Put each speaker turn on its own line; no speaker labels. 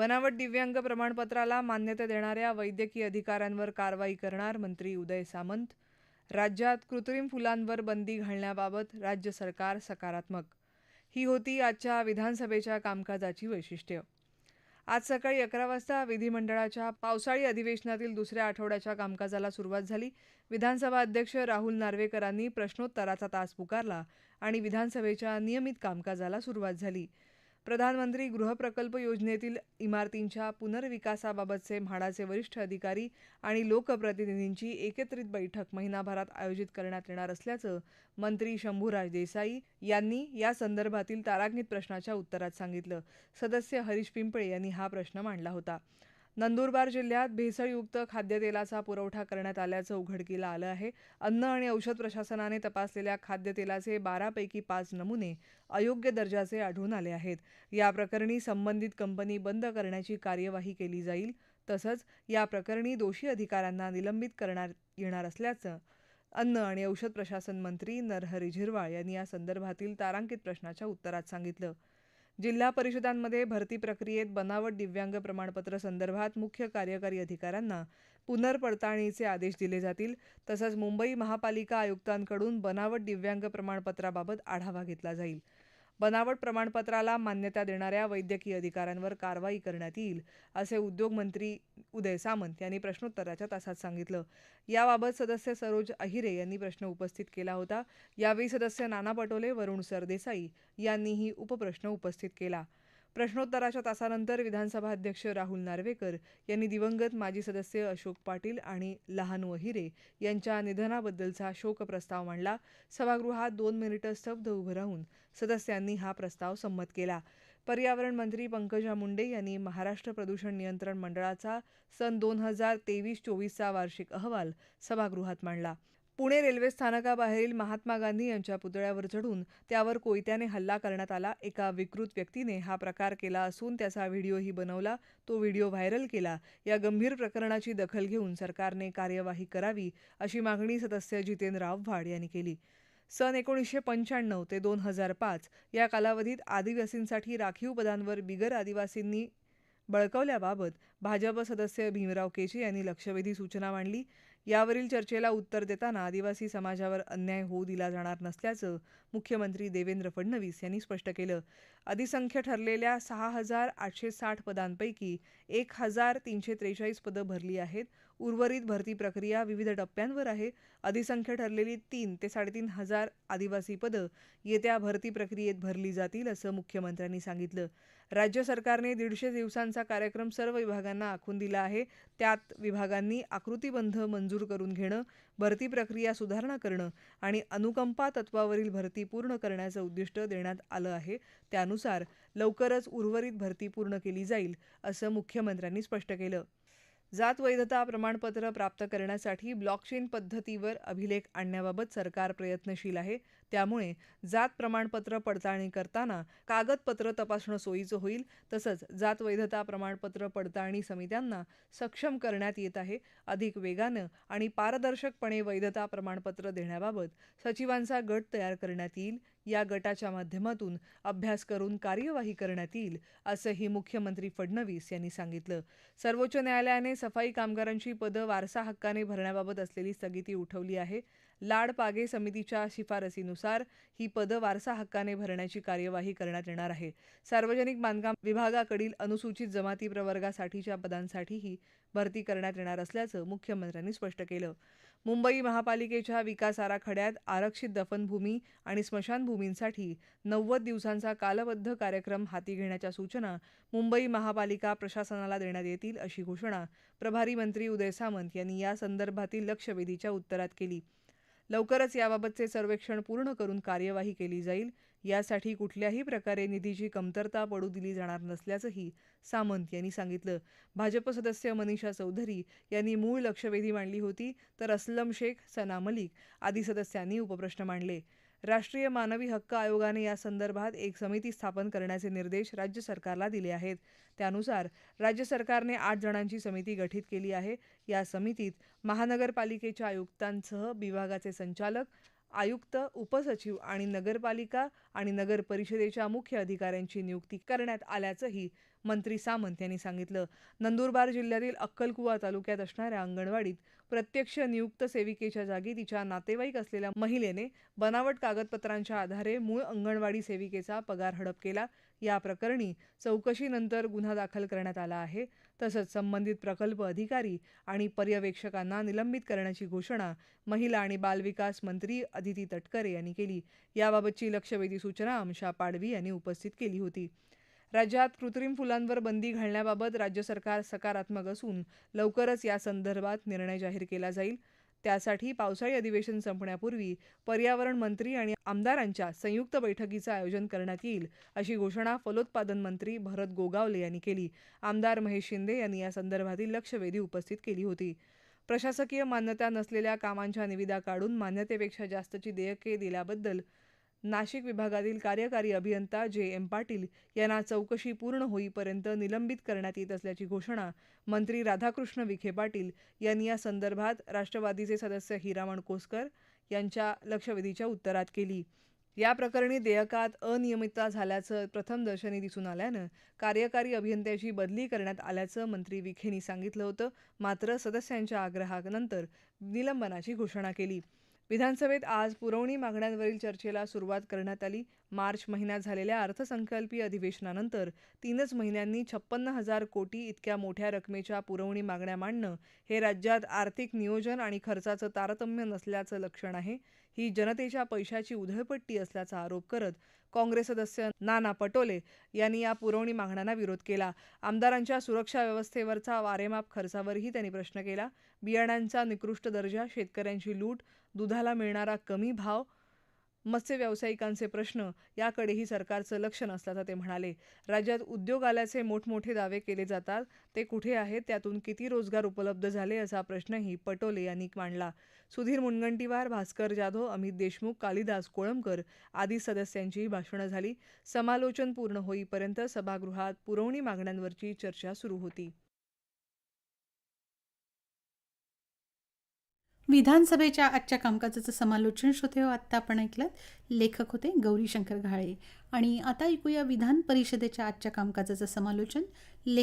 बनावट दिव्यांग प्रमाणपत्राला मान्यता देणाऱ्या वैद्यकीय अधिकाऱ्यांवर कारवाई करणार मंत्री उदय सामंत. राज्यात कृत्रिम फुलांवर बंदी घालण्याबाबत राज्य सरकार सकारात्मक. ही होती आजच्या विधानसभेच्या कामकाजाची वैशिष्ट्य. आज सकाळी अकरा वाजता विधिमंडळाच्या पावसाळी अधिवेशनातील दुसऱ्या आठवड्याच्या कामकाजाला सुरुवात झाली. विधानसभा अध्यक्ष राहुल नार्वेकरांनी प्रश्नोत्तराचा तास पुकारला आणि विधानसभेच्या नियमित कामकाजाला सुरुवात झाली. प्रधानमंत्री गृहप्रकल्प योजनेतील इमारतींच्या पुनर्विकासाबाबतचे म्हाडाचे वरिष्ठ अधिकारी आणि लोकप्रतिनिधींची एकत्रित बैठक महिनाभरात आयोजित करण्यात येणार असल्याचं मंत्री शंभूराज देसाई यांनी या संदर्भातील तारांकित प्रश्नाच्या उत्तरात सांगितलं. सदस्य हरीश पिंपळे यांनी हा प्रश्न मांडला होता. नंदुरबार जिल्ह्यात भेसळयुक्त खाद्यतेलाचा पुरवठा करण्यात आल्याचं उघडकीला आलं आहे. अन्न आणि औषध प्रशासनाने तपासलेल्या खाद्यतेलाचे बारापैकी पाच नमुने अयोग्य दर्जाचे आढळून आले आहेत. या प्रकरणी संबंधित कंपनी बंद करण्याची कार्यवाही केली जाईल तसंच या प्रकरणी दोषी अधिकाऱ्यांना निलंबित करण्यात येणार असल्याचं अन्न आणि औषध प्रशासन मंत्री नरहरी झिरवाळ यांनी या संदर्भातील तारांकित प्रश्नाच्या उत्तरात सांगितलं. जिल्हा परिषदांमध्ये भरती प्रक्रियेत बनावट दिव्यांग प्रमाणपत्र संदर्भात मुख्य कार्यकारी अधिकाऱ्यांना पुनर्पडताळणीचे आदेश दिले जातील तसंच मुंबई महापालिका आयुक्तांकडून बनावट दिव्यांग प्रमाणपत्राबाबत आढावा घेतला जाईल. बनावट प्रमाणपत्राला मान्यता देणाऱ्या वैद्यकीय अधिकाऱ्यांवर कारवाई करण्यात येईल असे उद्योगमंत्री उदय सामंत यांनी प्रश्नोत्तराच्या तासात सांगितलं. याबाबत सदस्य सरोज अहिरे यांनी प्रश्न उपस्थित केला होता. यावेळी सदस्य नाना पटोले वरुण सरदेसाई यांनीही उपप्रश्न उपस्थित केला. प्रश्नोत्तराच्या तासानंतर विधानसभा अध्यक्ष राहुल नार्वेकर यांनी दिवंगत माजी सदस्य अशोक पाटील आणि लहानू अहिरे यांच्या निधनाबद्दलचा शोकप्रस्ताव मांडला. सभागृहात दोन मिनिटं स्तब्ध उभं राहून सदस्यांनी हा प्रस्ताव संमत केला. पर्यावरण मंत्री पंकजा मुंडे यांनी महाराष्ट्र प्रदूषण नियंत्रण मंडळाचा सन दोन हजार तेवीस चोवीसचा वार्षिक अहवाल सभागृहात मांडला. पुणे रेल्वे स्थानकाबाहेरील महात्मा गांधी यांच्या पुतळ्यावर चढून त्यावर कोयत्याने हल्ला करण्यात आला. एका विकृत व्यक्तीने हा प्रकार केला असून त्याचा व्हिडिओही बनवला. तो व्हिडिओ व्हायरल केला. या गंभीर प्रकरणाची दखल घेऊन सरकारने कार्यवाही करावी अशी मागणी सदस्य जितेंद्र आव्हाड यांनी केली. सन एकोणीसशे पंच्याण्णव ते दोन हजार पाच या कालावधीत आदिवासींसाठी राखीव पदांवर बिगर आदिवासींनी बळकवल्याबाबत भाजप सदस्य भीमराव केचे यांनी लक्षवेधी सूचना मांडली. यावरील चर्चेला उत्तर देताना आदिवासी समाजावर अन्याय होऊ दिला जाणार नसल्याचं मुख्यमंत्री देवेंद्र फडणवीस यांनी स्पष्ट केलं. अधिसंख्य ठरलेल्या सहा हजार आठशे साठ पदांपैकी एक हजार तीनशे त्रेचाळीस पदं भरली आहेत. उर्वरित भरती प्रक्रिया विविध टप्प्यांवर आहे. अधिसंख्य ठरलेली तीन ते साडेतीन हजार आदिवासी पदं येत्या भरती प्रक्रियेत भरली जातील असं मुख्यमंत्र्यांनी सांगितलं. राज्य सरकारने दीडशे दिवसांचा कार्यक्रम सर्व विभागांना आखून दिला आहे. त्यात विभागांनी आकृतीबंध मंजूर करून घेणं भरती प्रक्रिया सुधारणा करणं आणि अनुकंपा तत्वावरील भरती पूर्ण करण्याचं उद्दिष्ट देण्यात आलं आहे. त्यानुसार लवकरच उर्वरित भरती पूर्ण केली जाईल असं मुख्यमंत्र्यांनी स्पष्ट केलं. जात वैधता प्रमाणपत्र प्राप्त करण्यासाठी ब्लॉकचेन पद्धतीवर अभिलेख आणण्याबाबत सरकार प्रयत्नशील आहे. त्यामुळे जात प्रमाणपत्र पडताळणी करताना कागदपत्र तपासणं सोयीचं होईल तसंच जात वैधता प्रमाणपत्र पडताळणी समित्यांना सक्षम करण्यात येत आहे. अधिक वेगानं आणि पारदर्शकपणे वैधता प्रमाणपत्र देण्याबाबत सचिवांचा गट तयार करण्यात येईल. या गटाच्या माध्यमातून अभ्यास करून कार्यवाही करण्यात येईल असंही मुख्यमंत्री फडणवीस यांनी सांगितलं. सर्वोच्च न्यायालयाने सफाई कामगारांची पदं वारसा हक्काने भरण्याबाबत असलेली स्थगिती उठवली आहे. लाड पागे समितीच्या शिफारसीनुसार ही पदं वारसा हक्काने भरण्याची कार्यवाही करण्यात येणार आहे. सार्वजनिक बांधकाम विभागाकडील अनुसूचित जमाती प्रवर्गासाठीच्या पदांसाठीही भरती करण्यात येणार असल्याचं मुख्यमंत्र्यांनी स्पष्ट केलं. मुंबई महापालिकेच्या विकास आराखड्यात आरक्षित दफनभूमी आणि स्मशानभूमींसाठी नव्वद दिवसांचा कालबद्ध कार्यक्रम हाती घेण्याच्या सूचना मुंबई महापालिका प्रशासनाला देण्यात येतील अशी घोषणा प्रभारी मंत्री उदय सामंत यांनी या संदर्भातील लक्षवेधीच्या उत्तरात केली. लवकरच याबाबतचे सर्वेक्षण पूर्ण करून कार्यवाही केली जाईल. यासाठी कुठल्याही प्रकारे निधीची कमतरता पडू दिली जाणार नसल्याचंही सामंत यांनी सांगितलं. भाजप सदस्य मनीषा चौधरी यांनी मूळ लक्षवेधी मांडली होती तर असलम शेख सना मलिक आदी सदस्यांनी उपप्रश्न मांडले. राष्ट्रीय मानवी हक्क आयोगाने या संदर्भात एक समिती स्थापन करण्याचे निर्देश राज्य सरकारला दिले आहेत. त्यानुसार राज्य सरकारने आठ जणांची समिती गठीत केली आहे. या समितीत महानगरपालिकेच्या आयुक्तांसह विभागाचे संचालक आयुक्त उपसचिव आणि नगरपालिका आणि नगर परिषदेच्या मुख्य अधिकाऱ्यांची नियुक्ती करण्यात आल्याचंही मंत्री सामंत यांनी सांगितलं. नंदुरबार जिल्ह्यातील अक्कलकुवा तालुक्यात असणाऱ्या अंगणवाडीत प्रत्यक्ष नियुक्त सेविकेच्या जागी तिच्या नातेवाईक असलेल्या महिलेने बनावट कागदपत्रांच्या आधारे मूळ अंगणवाडी सेविकेचा पगार हडप केला. या प्रकरणी चौकशीनंतर गुन्हा दाखल करण्यात आला आहे. तसंच संबंधित प्रकल्प अधिकारी आणि पर्यवेक्षकांना निलंबित करण्याची घोषणा महिला आणि बालविकास मंत्री अदिती तटकरे यांनी केली. याबाबतची लक्षवेधी सूचना आमशा पाडवी यांनी उपस्थित केली होती. राज्यात कृत्रिम फुलांवर बंदी घालण्याबाबत राज्य सरकार सकारात्मक असून लवकरच या संदर्भात निर्णय जाहीर केला जाईल. त्यासाठी पावसाळी अधिवेशन संपण्यापूर्वी पर्यावरण मंत्री आणि आमदारांच्या संयुक्त बैठकीचं आयोजन करण्यात येईल अशी घोषणा फलोत्पादन मंत्री भरत गोगावले यांनी केली. आमदार महेश शिंदे यांनी या संदर्भातील लक्षवेधी उपस्थित केली होती. प्रशासकीय मान्यता नसलेल्या कामांच्या निविदा काढून मान्यतेपेक्षा जास्तची देयके दिल्याबद्दल नाशिक विभागातील कार्यकारी अभियंता जे एम पाटील यांना चौकशी पूर्ण होईपर्यंत निलंबित करण्यात येत असल्याची घोषणा मंत्री राधाकृष्ण विखे पाटील यांनी या संदर्भात राष्ट्रवादीचे सदस्य हिरामण कोसकर यांच्या लक्षवेधीच्या उत्तरात केली. या प्रकरणी देयकात अनियमितता झाल्याचं प्रथमदर्शनी दिसून आल्यानं कार्यकारी अभियंत्याची बदली करण्यात आल्याचं मंत्री विखेंनी सांगितलं होतं. मात्र सदस्यांच्या आग्रहानंतर निलंबनाची घोषणा केली. विधानसभेत आज पुरवणी मागण्यांवरील चर्चेला सुरुवात करण्यात आली. मार्च महिन्यात झालेल्या अर्थसंकल्पीय अधिवेशनानंतर तीनच महिन्यांनी छप्पन्न हजार कोटी इतक्या मोठ्या रकमेच्या पुरवणी मागण्या मांडणं हे राज्यात आर्थिक नियोजन आणि खर्चाचं तारतम्य नसल्याचं लक्षण आहे. ही जनतेच्या पैशाची उधळपट्टी असल्याचा आरोप करत काँग्रेस सदस्य नाना पटोले यांनी या पुरवणी मागण्यांना विरोध केला. आमदारांच्या सुरक्षा व्यवस्थेवरचा वारेमाप खर्चावरही त्यांनी प्रश्न केला. बियाण्यांचा निकृष्ट दर्जा शेतकऱ्यांची लूट दुधाला मिळणारा कमी भाव मत्स्य व्यावसायिकांचे प्रश्न याकडेही सरकारचं लक्ष नसल्याचं ते म्हणाले. राज्यात उद्योग आल्याचे मोठमोठे दावे केले जातात. ते कुठे आहेत? त्यातून किती रोजगार उपलब्ध झाले? असा प्रश्नही पटोले यांनी मांडला. सुधीर मुनगंटीवार भास्कर जाधव अमित देशमुख कालिदास कोळंबकर आदी सदस्यांचीही भाषणं झाली. समालोचन पूर्ण होईपर्यंत सभागृहात पुरवणी मागण्यांवरची चर्चा सुरू होती.
विधानसभेच्या आजच्या कामकाजाचं समालोचन श्रोते हो आत्ता आपण ऐकलं लेखक होते गौरीशंकर घाळे. आणि आता ऐकूया विधान परिषदेच्या आजच्या कामकाजाचं समालोचन. लेख